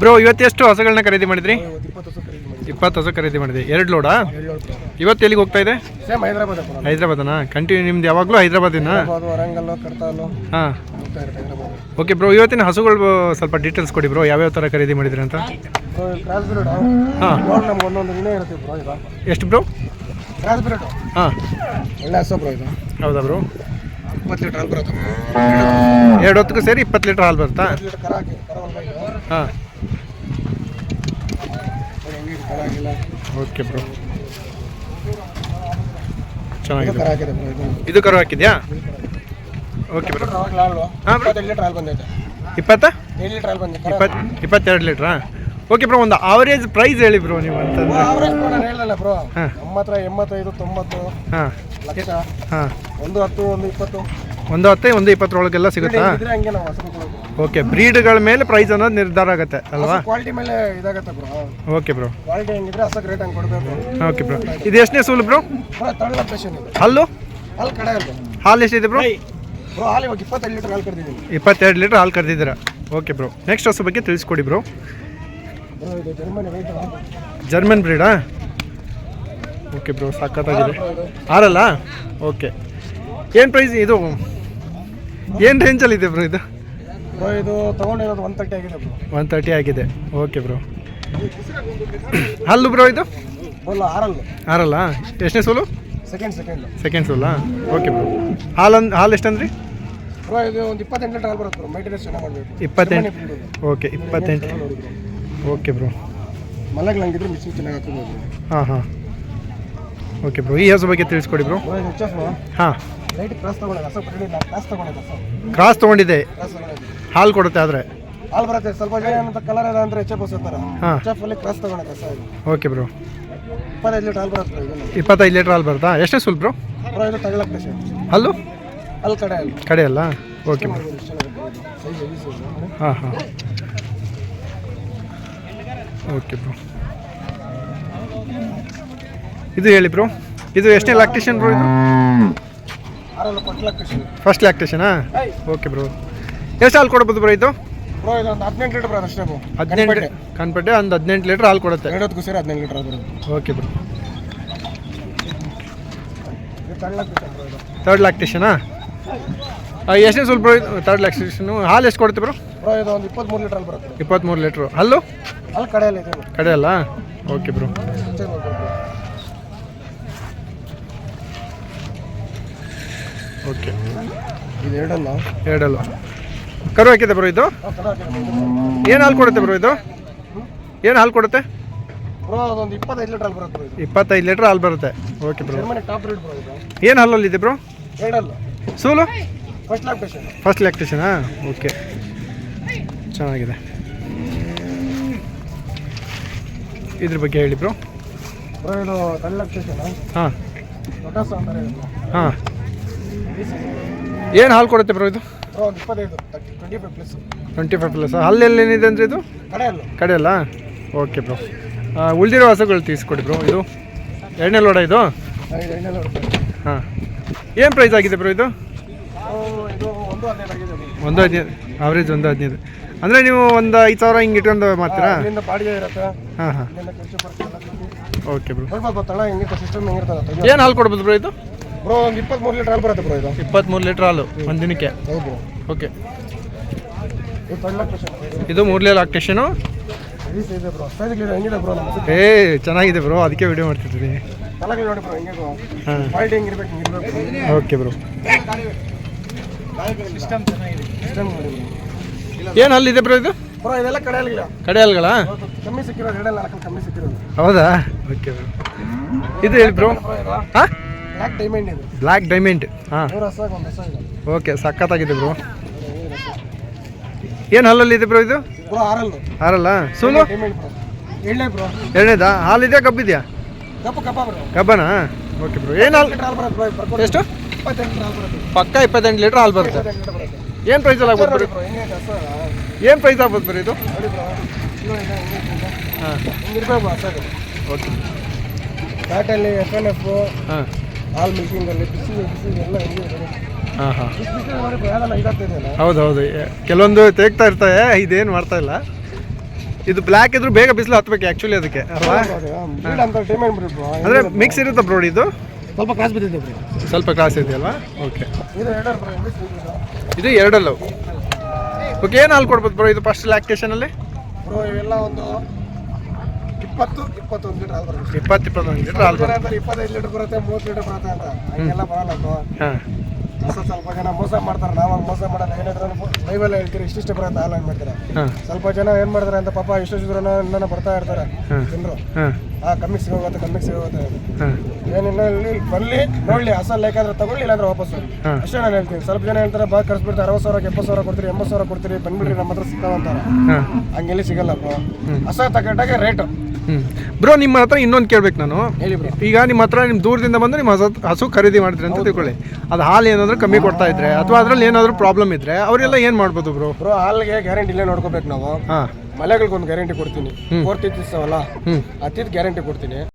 Bro ಇವತ್ತು ಎಷ್ಟು ಹಸುಗಳನ್ನ ಖರೀದಿ ಮಾಡಿದ್ರಿ? ಇಪ್ಪತ್ತು ಹಸು ಖರೀದಿ ಮಾಡಿದ್ರಿ. ಎರಡು ಲೋಡಾ ಇವತ್ತು ಎಲ್ಲಿಗೆ ಹೋಗ್ತಾ ಇದೆ? ಸೇಮ್ ಹೈದರಾಬಾದ್ ಪುರ ಹೈದ್ರಾಬಾದನಾ? ಕಂಟಿನ್ಯೂ ನಿಮ್ದು ಯಾವಾಗಲೂ ಹೈದ್ರಾಬಾದಿನ? ಕಡ್ತಾಲು. ಹಾಂ. ಓಕೆ ಬ್ರೋ ಇವತ್ತಿನ ಹಸುಗಳು ಸ್ವಲ್ಪ ಡೀಟೇಲ್ಸ್ ಕೊಡಿ ಬ್ರೋ ಯಾವ್ಯಾವ ಥರ ಖರೀದಿ ಮಾಡಿದ್ರಿ ಅಂತ? ಹಾಂ. ಎಷ್ಟು ಬ್ರೋ ಹಾಂ. ಒಳ್ಳೆ ಹಸು ಬ್ರೋ ಇದು. ಹೌದಾ ಬ್ರೋ ಇಪ್ಪತ್ತು ಲೀಟರ್ ಹಾಲು ಬರುತ್ತೆ. ಎರಡು ಹೊತ್ತಿಗೂ ಸೇರಿ ಇಪ್ಪತ್ತು ಲೀಟ್ರ್ ಹಾಲು ಬರುತ್ತಾ. ಹಾಂ. Okay bro. ಇದು ಚೆನ್ನಾಗಿದೆ ಇದು. ಕರು ಹಾಕಿದ್ಯಾ? Okay bro. ಹಾಂ ಬ್ರೋ. ಲೀಟ್ರ್ ಬಂದೈತೆ. ಇಪ್ಪತ್ತ? ಇಪ್ಪತ್ತು ಇಪ್ಪತ್ತೆರಡು ಲೀಟ್ರಾ? ಓಕೆ ಬ್ರೋ ಒಂದು ಆವರೇಜ್ ಪ್ರೈಸ್ ಹೇಳಿ ಬ್ರೋ ನೀವು ಅಂತಂದ್ರೆ. ಅವರೇಜ್ ನಾನು ಹೇಳಲ್ಲ ಬ್ರೋ. ನಮ್ಮ ಹತ್ರ ಎಂಬತ್ತೈದು ತೊಂಬತ್ತು ಹಾಂ. ಲಕ್ಷ. ಹಾಂ. ಒಂದು ಹತ್ತು ಒಂದು ಇಪ್ಪತ್ತು. ಒಂದು ಹತ್ತು ಒಂದು ಇಪ್ಪತ್ತರೊಳಗೆಲ್ಲ ಸಿಗುತ್ತಾ? ಇದ್ರೆ ಹಂಗೆ ನಾವು ಕೊಡೋದು. ಓಕೆ ಬ್ರೀಡ್ಗಳ ಮೇಲೆ ಪ್ರೈಸ್ ಅನ್ನೋದು ನಿರ್ಧಾರ ಆಗುತ್ತೆ ಅಲ್ವಾ? ಕ್ವಾಲಿಟಿ ಮೇಲೆ ಇದಾಗತ್ತೆ ಬ್ರೋ ಓಕೆ ಬ್ರೋ ಕ್ವಾಲಿಟಿ ಹೆಂಗಿದ್ರೆ ಹಸಕ್ ರೇಟ್ ಹಂಗೆ ಕೊಡಬೇಕು. ಓಕೆ ಬ್ರೋ ಇದು ಎಷ್ಟನೇ ಸೂಲ್ ಬ್ರೋ ಬ್ರೋ ತಳ್ಳ ಪೇಷನ್ ಇದೆ. ಹಲ್ಲು? ಹಾಲು ಕಡೆ ಅಲ್ವಾ ಹಾಲು ಎಷ್ಟಿದೆ ಬ್ರೋ ಬ್ರೋ ಹಾಲು ಇವಾಗ ಇಪ್ಪತ್ತೈದು ಲೀಟರ್ ಹಾಲು ಕರೆದಿದ್ದೀನಿ ಇಪ್ಪತ್ತೆರಡು ಲೀಟ್ರ್ ಹಾಲು ಕರೆದಿದ್ದೀರಾ ಓಕೆ ಬ್ರೋ ನೆಕ್ಸ್ಟ್ ಹಸು ಬಗ್ಗೆ ತಿಳಿಸ್ಕೊಡಿ ಬ್ರೋ ಬ್ರೋ ಇದು ಜರ್ಮನಿ ರೈಟ್ ಜರ್ಮನ್ ಬ್ರೀಡಾ ಓಕೆ ಬ್ರೋ ಸಾಕತ್ತಾಗಿದೆ ಆರಲ್ಲ? ಓಕೆ ಏನು ಪ್ರೈಸ್ ಇದು? ಏನು ರೇಂಜಲ್ಲಿದೆ ಬ್ರೋ ಇದು ಬ್ರೋ ಇದು? ತೊಗೊಂಡಿರೋದು ಒನ್ ತರ್ಟಿ ಆಗಿದೆ ಬ್ರೋ ಒನ್ ತರ್ಟಿ ಆಗಿದೆ. ಓಕೆ ಬ್ರೋ ಹಲ್ಲು ಬ್ರೋ ಇದು? ಬಲ್ಲ ಆರಲ್ಲು. ಆರಲ್ಲ? ಎಷ್ಟನೇ ಸೋಲು? ಸೆಕೆಂಡ್ ಸೆಕೆಂಡ್ ಸೆಕೆಂಡ್ ಸೋಲಾ? ಓಕೆ ಬ್ರೋ ಹಾಲು ಹಾಲು ಎಷ್ಟಂದ್ರಿ? ಬ್ರೋ ಇದು ಒಂದು ಇಪ್ಪತ್ತೆಂಟು ಲೀಟರ್ ಹಾಲು ಬರುತ್ತೆ ಬ್ರೋ ಮೈಂಟೆನೆನ್ಸ್ ಚೆನ್ನಾಗಿ ಮಾಡಬೇಕು. ಇಪ್ಪತ್ತೆಂಟು. ಓಕೆ ಇಪ್ಪತ್ತೆಂಟು. ಓಕೆ ಬ್ರೋ ಮಲಗಲ್ಲ ಹಂಗಿದ್ರೆ ಮಿಷಿನ್ ಚೆನ್ನಾಗಿ ಹಾಕೋಬೋದು ಹಾಂ ಹಾಂ. ಓಕೆ ಬ್ರೋ ಈ ಹಸು ಬಗ್ಗೆ ತಿಳಿಸ್ಕೊಡಿ ಬ್ರೋ ಹಾಂ. ಕ್ರಾಸ್ ತಗೊಂಡಿದೆ ಹಸ ಕ್ರಾಸ್ ಹಸ. ಕ್ರಾಸ್ ತೊಗೊಂಡಿದೆ ಕ್ರಾಸ್ ತೊಗೊಂಡೆ ಹಾಲು ಕೊಡುತ್ತೆ ಆದರೆ. ಹಾಲು ಬರುತ್ತೆ ಸ್ವಲ್ಪ ಜನ ಏನಂತ ಕಲರ್ ಇದೆ ಅಂದ್ರೆ ಎಚ್ ಎಫ್ ಥರ ಹಾಂ. ಎಚ್ ಎಫ್ ಅಲ್ಲಿ ಕ್ರಾಸ್ ತೊಗೊಂಡೆ ಸರ್ ಇದು. ಓಕೆ ಬ್ರೋ ಇಪ್ಪತ್ತೈದು ಲೀಟರ್ ಹಾಲು ಬರುತ್ತೆ ಇದನ್ನು ಇಪ್ಪತ್ತೈದು ಲೀಟ್ರ್ ಹಾಲು ಬರುತ್ತಾ? ಎಷ್ಟೇ ಸುಲ್ ಬ್ರೋ ಇದು ತಗೊಳ್ಳೋಕೆ ಪೇಷನ್ ಹಲ್ಲು? ಅಲ್ಲಿ ಕಡೆ ಅಲ್ಲಿ. ಕಡೆ ಅಲ್ಲ? Okay bro size heavy size ಹಾಂ ಹಾಂ. ಓಕೆ ಬ್ರೋ ಇದು ಹೇಳಿ ಬ್ರೋ ಇದು ಎಷ್ಟನೇ ಲ್ಯಾಕ್ಟೇಷನ್ ಬ್ರೋ ಇದು? ಫಸ್ಟ್ ಲ್ಯಾಕ್ಟೇಷನಾ ಓಕೆ ಬ್ರೋ ಎಷ್ಟು ಹಾಲು ಕೊಡ್ಬೋದು ಬ್ರೋ ಇದು? ಬ್ರೋ ಇದು ಒಂದು ಹದಿನೆಂಟು ಲೀಟರ್ ಬರೋದು ಅಷ್ಟೇ ಹದಿನೆಂಟು ಕನ್ಪಟ್ಟೆ ಒಂದು ಹದಿನೆಂಟು ಲೀಟ್ರ್ ಹಾಲು ಕೊಡುತ್ತೆ. ಎರಡೊತ್ತಿಗೂ ಸೇರಿ ಹದಿನೆಂಟು ಲೀಟರ್ ಬರೋದು ಓಕೆ ಬ್ರೋ ತರ್ಡ್ ಲ್ಯಾಕ್ಟೇಷನಾ ಎಷ್ಟನೇ ಸ್ವಲ್ಪ ಬ್ರೋ ಇದು? ತರ್ಡ್ ಲ್ಯಾಕ್ಟೇಷನು ಹಾಲು ಎಷ್ಟು ಕೊಡುತ್ತೆ ಬ್ರೋ ಬ್ರೋ ಇದು ಒಂದು ಇಪ್ಪತ್ತ್ಮೂರು ಲೀಟರ್ ಅಲ್ಲಿ ಬರುತ್ತೆ. ಇಪ್ಪತ್ತ್ಮೂರು ಲೀಟ್ರು. ಹಲ್ಲು? ಅಲ್ಲಿ ಕಡೆಯಲ್ಲಿ ಇದೆ. ಕಡೆ ಅಲ್ಲ ಓಕೆ ಬ್ರೋ ಓಕೆ. ಇದು ಎರಡಲ್ಲ? ಎರಡಲ್ಲ. ಕರು ಹಾಕಿದೆ ಬ್ರೋ ಇದು. ಏನು ಹಾಲು ಕೊಡುತ್ತೆ ಬ್ರೋ ಇದು? ಏನು ಹಾಲು ಕೊಡುತ್ತೆ? ಅದೊಂದು ಇಪ್ಪತ್ತೈದು ಲೀಟರ್ ಅಲ್ಲಿ ಬರುತ್ತೆ ಬ್ರೋ ಇದು. ಇಪ್ಪತ್ತೈದು ಲೀಟ್ರ್ ಹಾಲು ಬರುತ್ತೆ. Okay bro top rate bro ಇದು. ಏನು ಹಾಲಲ್ಲಿದೆ ಬ್ರೋ ಎರಡಲ್ಲ. ಸೂಲು? ಫಸ್ಟ್ ಲ್ಯಾಕ್ಟೇಷನ್ ಫಸ್ಟ್ ಲ್ಯಾಕ್ಟೇಷನಾ ಓಕೆ. ಚೆನ್ನಾಗಿದೆ. ಇದ್ರ ಬಗ್ಗೆ ಹೇಳಿ ಬ್ರೋ ಬ್ರೋ ಇದು ತಗೊಳಕ್ ಪೇಷನ್ ಹಾಂ. ಇದು. ಹಾಂ. ಏನು ಹಾಲು ಕೊಡುತ್ತೆ ಬ್ರೋ ಇದು? ಬ್ರೋ ಒಂದು ಇಪ್ಪತ್ತೈದು twenty five plus twenty five plus ಹಲ್ಲೆಲ್ಲಿ ಏನಿದೆ ಅಂದರೆ ಇದು? ಕಡೆಯಲ್ಲ. ಓಕೆ ಬ್ರೋ ಉಳಿದಿರೋ ಹಸುಗಳು ತೀರಿಸ್ಕೊಡಿ ಬ್ರೋ ಇದು. ಎರಡನೇ ಲೋಡ ಇದು? ಹಾಂ. ಏನು ಪ್ರೈಸ್ ಆಗಿದೆ ಬ್ರೋ ಇದು? ಒಂದು ಹದಿನೈದು ಆವ್ರೇಜ್ ಒಂದು ಹದಿನೈದು ಅಂದರೆ ನೀವು ಒಂದು ಐದು ಸಾವಿರ ಹಿಂಗೆ ಇಟ್ಕೊಂಡು ಮಾಡ್ತೀರಾ? ಹಾಂ ಹಾಂ ಓಕೆ ಬ್ರೋ ಏನು ಹಾಲು ಕೊಡ್ಬೋದು ಬ್ರೋ ಇದು? ಬ್ರೋ ಒಂದು ಇಪ್ಪತ್ತ್ಮೂರು ಲೀಟರ್ ಹಾಲು ಬರುತ್ತೆ ಬ್ರೋ ಇದು. ಇಪ್ಪತ್ತ್ಮೂರು ಲೀಟ್ರ್ ಹಾಲು ಒಂದು ದಿನಕ್ಕೆ. ಹೌದು ಓಕೆ ಇದು ಇದು ಮೂರನೇ ಲಾಕ್ಟೇಷನು ಸೈಜ್ ಬ್ರೋ ಸೈಜ್ ಹೆಂಗಿದೆ ಬ್ರೋ ನಮ್ಮ ಏ ಚೆನ್ನಾಗಿದೆ ಬ್ರೋ ಅದಕ್ಕೆ ವಿಡಿಯೋ ಮಾಡ್ತಿದ್ದೀನಿ ತಲೆಗೆ ನೋಡಿ ಬ್ರೋ ಹೆಂಗೆ ಬ್ರೋ ಹಾಂ. ಕ್ವಾಲಿಟಿ ಹೆಂಗಿರ್ಬೇಕು ಹಿಂಗಿರ್ಬೇಕು ಓಕೆ ಬ್ರೋ ಸಿಸ್ಟಮ್ ಚೆನ್ನಾಗಿದೆ. ಸಿಸ್ಟಮ್ ನೋಡಿ ಬ್ರೋ ಏನು ಅಲ್ಲಿದೆ ಬ್ರೋ ಇದು? ಬ್ರೋ ಇದೆಲ್ಲ ಕಡೆಯಲ್ಲಿಲ್ಲ ಕಡೆ ಅಲ್ಗಳಾ ಕಮ್ಮಿ ಸಿಕ್ಕಿರೋದು ಎರಡಲ್ಲ ನಾಲ್ಕು ಕಮ್ಮಿ ಸಿಕ್ಕಿರೋದು. ಹೌದಾ? ಓಕೆ ಬ್ರೋ ಇದು ಹೇಳಿ ಬ್ರೋ ಬ್ರೋ ಹಾಂ? ಬ್ಲ್ಯಾಕ್ ಡೈಮಂಡ್ ಇದು. ಬ್ಲ್ಯಾಕ್ ಡೈಮಂಡ್ ಹಾಂ. ಮೂರು ಒಂದು ಹಸ ಇದೆ. ಓಕೆ ಸಕ್ಕತ್ತಾಗಿದೆ ಬ್ರೋ ಏನು ಹಲ್ಲಲ್ಲಿದೆ ಬ್ರೋ ಇದು? ಬ್ರೋ ಆರಲ್ಲ ಆರಲ್ಲ ಸೂಲು ಡೈಮಂಡ್ ಬ್ರೋ. ಎಳ್ಳೆ ಬ್ರೋ. ಎರಡನೇದಾ? ಹಾಲಿದೆಯಾ ಕಬ್ಬಿದೆಯಾ ಕಪ್ಪು ಕಪ್ಪ ಬ್ರೋ. ಕಬ್ಬನಾ? ಓಕೆ ಬ್ರೋ ಏನು ಹಾಲು? ಎಷ್ಟು? ಪಕ್ಕ ಇಪ್ಪತ್ತೆಂಟು ಲೀಟ್ರ್ ಹಾಲು ಬರುತ್ತೆ. ಏನು ಪ್ರೈಸ್ ಅಲ್ಲಿ ಆಗ್ಬೋದು ಬ್ರೋ ಏನು ಪ್ರೈಸ್ ಆಗ್ಬೋದು ಬ್ರೋ ಇದು ಹಾಂ. ಓಕೆ ಫ್ಯಾಟಲ್ಲಿ ಎಫ್ ಎನ್ ಎಫ್ ಹಾಂ. ಹಾಲು ಮಿಲ್ಕಿಂಗಲ್ಲಿ ಬಿಸಿ ಬಿಸಿ ಎಲ್ಲ ಹೆಂಗೆ ಹಾಂ ಹಾಂ. ಬಿಸಿ ಬಿಸಿ ನೋಡಿ ಬ್ರೋ ಯಾವ್ದಲ್ಲ ಇದಾಗ್ತಿದೆಯಲ್ಲ ಹೌದು ಹೌದು. ಕೆಲವೊಂದು ತೆಗ್ತಾ ಇರ್ತವೆ ಇದೇನು ಮಾಡ್ತಾ ಇಲ್ಲ. ಇದು ಬ್ಲ್ಯಾಕ್ ಇದ್ರೂ ಬೇಗ ಬಿಸಿಲು ಹತ್ಬೇಕು ಆ್ಯಕ್ಚುಲಿ ಅದಕ್ಕೆ ಅಲ್ವಾ? ಅಂತ ಟೈಮ್ ಬ್ರೀಡ್ ಅಂದರೆ ಮಿಕ್ಸ್ ಇರುತ್ತಾ ಬ್ರೋಡ್ ಇದು? ಸ್ವಲ್ಪ ಕ್ಲಾಸ್ ಬಿದ್ದಿದೆ ಸ್ವಲ್ಪ ಕ್ಲಾಸ್ ಇದೆಯಲ್ವಾ? ಓಕೆ. ಇದು ಎರಡಲ್ಲೂ ಓಕೆ ಏನು ಹಾಲು ಕೊಡ್ಬೋದು ಬ್ರೋ ಇದು ಫಸ್ಟ್ ಲ್ಯಾಕ್ಟೇಷನಲ್ಲಿ ಬ್ರೋ ಇವೆಲ್ಲ ಒಂದು ಇಪ್ಪತ್ತು ಇಪ್ಪತ್ತೊಂದು ಲೀಟರ್ ಹಾಲು ಬರುತ್ತೆ. ಇಪ್ಪತ್ತು ಇಪ್ಪತ್ತೊಂದು ಲೀಟ್ರ್ ಹಾಲು ಅಂತಾರೆ ಇಪ್ಪತ್ತೈದು ಲೀಟರ್ ಬರುತ್ತೆ ಮೂವತ್ತು ಲೀಟರ್ ಬರುತ್ತೆ ಅಂತ. ಹಂಗೆಲ್ಲ ಬರಲ್ಲ ಅದು. ಹೊಸ ಸ್ವಲ್ಪ ಜನ ಮೋಸ ಮಾಡ್ತಾರೆ. ನಾವು ಹಂಗ್ ಮೋಸ ಮಾಡೋದು ಏನಾದ್ರು ಲೈವಲ್ಲಿ ಹೇಳ್ತೀರಿ ಇಷ್ಟಿಷ್ಟು ಬರುತ್ತೆ ಹಾಲು ಮಾಡ್ತಾರೆ. ಮಾಡ್ತೀರಾ ಸ್ವಲ್ಪ ಜನ ಏನು ಮಾಡ್ತಾರೆ ಅಂತ ಪಾಪ ಇಷ್ಟಿದ್ರು ನನ್ನ ಬರ್ತಾ ಇರ್ತಾರೆ ಜನರು. ಆ ಕಮ್ಮಿಗೆ ಸಿಗೋಗುತ್ತೆ ಕಮ್ಮಿಗೆ ಸಿಗೋಗುತ್ತೆ. ಏನಿಲ್ಲ ಇಲ್ಲಿ ಬರ್ಲಿ ನೋಡ್ಲಿ ಅಸಲ್ ಬೇಕಾದ್ರೆ ತಗೊಳ್ಳಿ ಇಲ್ಲಾಂದ್ರೆ ವಾಪಸ್ ಅಷ್ಟೇ ನಾನು ಹೇಳ್ತೀನಿ. ಸ್ವಲ್ಪ ಜನ ಹೇಳ್ತಾರೆ ಬಾ ಕರ್ಸ್ಬಿಡ್ತಾರೆ ಅರವತ್ತು ಸಾವಿರ ಎಪ್ಪತ್ತು ಸಾವಿರ ಕೊಡ್ತೀರಿ ಎಂಬತ್ತು ಸಾವಿರ ಕೊಡ್ತೀರಿ ಬಂದ್ಬಿಡ್ರಿ ನಮ್ಮ ಹತ್ರ ಸಿಗ್ತಾವಂತಾರೆ ಹಂಗೆಲ್ಲಿ ಸಿಗಲ್ಲಪ್ಪ. ಹಸ ತಗೊಂಡಾಗ ರೇಟ್ ಬ್ರೋ ನಿಮ್ಮ ಹತ್ರ ಇನ್ನೊಂದು ಕೇಳ್ಬೇಕು ನಾನು. ಹೇಳಿ ಬ್ರೋ. ಈಗ ನಿಮ್ಮ ಹತ್ರ ನಿಮ್ಮ ದೂರದಿಂದ ಬಂದು ನಿಮ್ಮ ಹಸು ಹಸು ಖರೀದಿ ಮಾಡ್ತೀರಿ ಅಂತ ತಿಳ್ಕೊಳ್ಳಿ. ಅದು ಹಾಲು ಏನಾದರೂ ಕಮ್ಮಿ ಕೊಡ್ತಾ ಇದ್ರೆ ಅಥವಾ ಅದ್ರಲ್ಲಿ ಏನಾದರೂ ಪ್ರಾಬ್ಲಮ್ ಇದ್ರೆ ಅವರೆಲ್ಲ ಏನು ಮಾಡ್ಬೋದು ಬ್ರೋ? ಬ್ರೋ ಹಾಲಿಗೆ ಗ್ಯಾರಂಟಿ ಇಲ್ಲೇ ನೋಡ್ಕೋಬೇಕು ನಾವು. ಹಾಂ. ಮಲೆಗಳಿಗೊಂದು ಗ್ಯಾರಂಟಿ ಕೊಡ್ತೀನಿ. ಫೋರ್ತ್ ಇತ್ತಿಸ್ತಾವಲ್ಲ ಅತ್ತಿದ್ ಗ್ಯಾರಂಟಿ ಕೊಡ್ತೀನಿ.